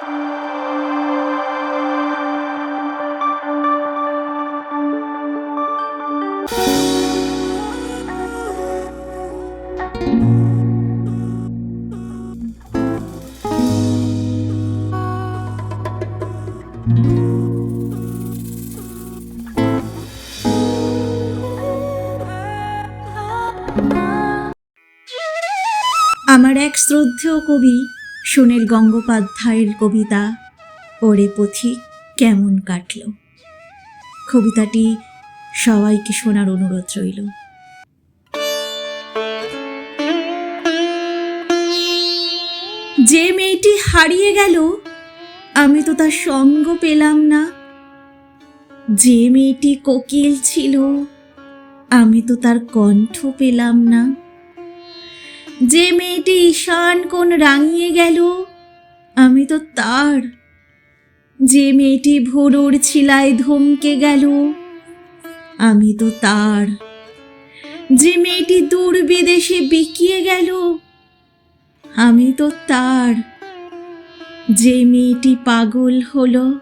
আমার এক শ্রদ্ধেয় কবি সুনীল গঙ্গোপাধ্যায়ের কবিতা, ওরে পথিক কেমন কাটল? কবিতাটি সবাইকে শোনার অনুরোধ রইল। যে মেয়েটি হারিয়ে গেল, আমি তো তার সঙ্গ পেলাম না। যে মেয়েটি কোকিল ছিল, আমি তো তার কণ্ঠ পেলাম না। যে মেয়েটি ঈশান কোণ রাঙিয়ে গেল, আমি তো তার। যে মেয়েটি ভোরুর ছিলায় ধমকে গেল, আমি তো তার। যে মেয়েটি দূর বিদেশে বিকিয়ে গেল, আমি তো তার। যে মেয়েটি পাগল হলো,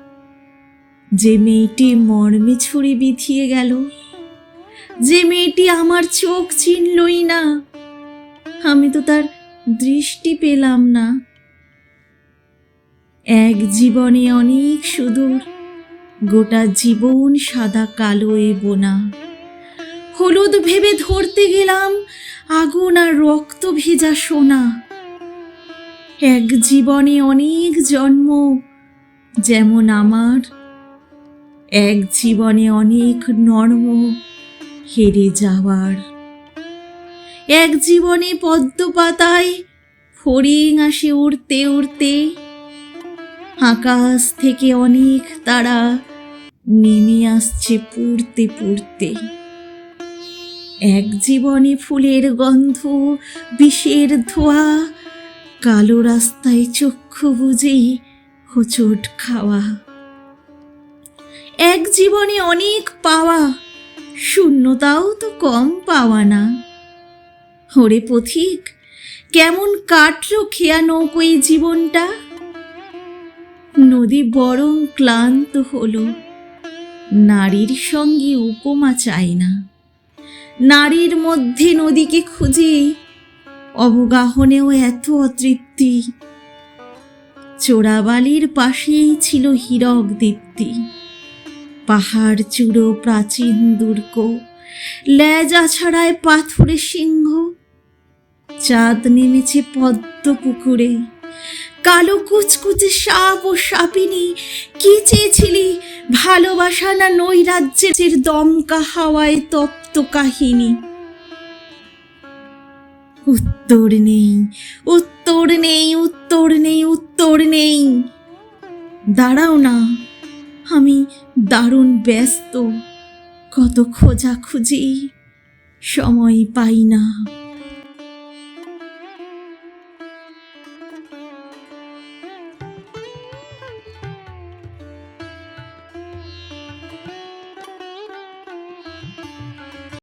যে মেয়েটি মর্মে ছুরি বিধিয়ে গেল, যে মেয়েটি আমার চোখ চিনলই না আমি তো তার দৃষ্টি পেলাম না। এক জীবনে অনেক সুদূর, গোটা জীবন সাদা কালো এ বোনা। হলুদ ভেবে ধরতে গেলাম, আগুন আর রক্ত ভেজা সোনা। এক জীবনে অনেক জন্ম, যেমন আমার। এক জীবনে অনেক নর্ম, হেরে যাওয়ার। এক জীবনে পদ্ম পাতায় ফড়িং আসে উড়তে উড়তে। আকাশ থেকে অনেক তারা নেমে আসছে পুড়তে পুড়তে। এক জীবনে ফুলের গন্ধ, বিষের ধোয়া, কালো রাস্তায় চক্ষু বুঝে হোঁচট খাওয়া। এক জীবনে অনেক পাওয়া, শূন্যতাও তো কম পাওয়া না। ওরে পথিক, কেমন কাটলো খেয়া নৌকো এই জীবনটা? নদী বরং ক্লান্ত হলো, নারীর সঙ্গে উপমা চাই না। নারীর মধ্যে নদীকে খুঁজে অবগাহনেও এত অতৃপ্তি। চোরাবালির পাশেই ছিল হীরক দীপ্তি। পাহাড় চূড়ো প্রাচীন দুর্গ লেজ ছাড়ায় পাথুরে সিংহ চাঁদ নেমেছে পদ্ম পুকুরে। কালো কুচকুচে সাপ ও সাপিনী, কি চেয়েছিলি? ভালোবাসা না নৈরাজ্যের দমকা হাওয়ায় তপ্ত কাহিনী? উত্তর নেই উত্তর নেই উত্তর নেই উত্তর নেই। দাঁড়াও না, আমি দারুণ ব্যস্ত। কত খোঁজাখুঁজি, সময় পাই না।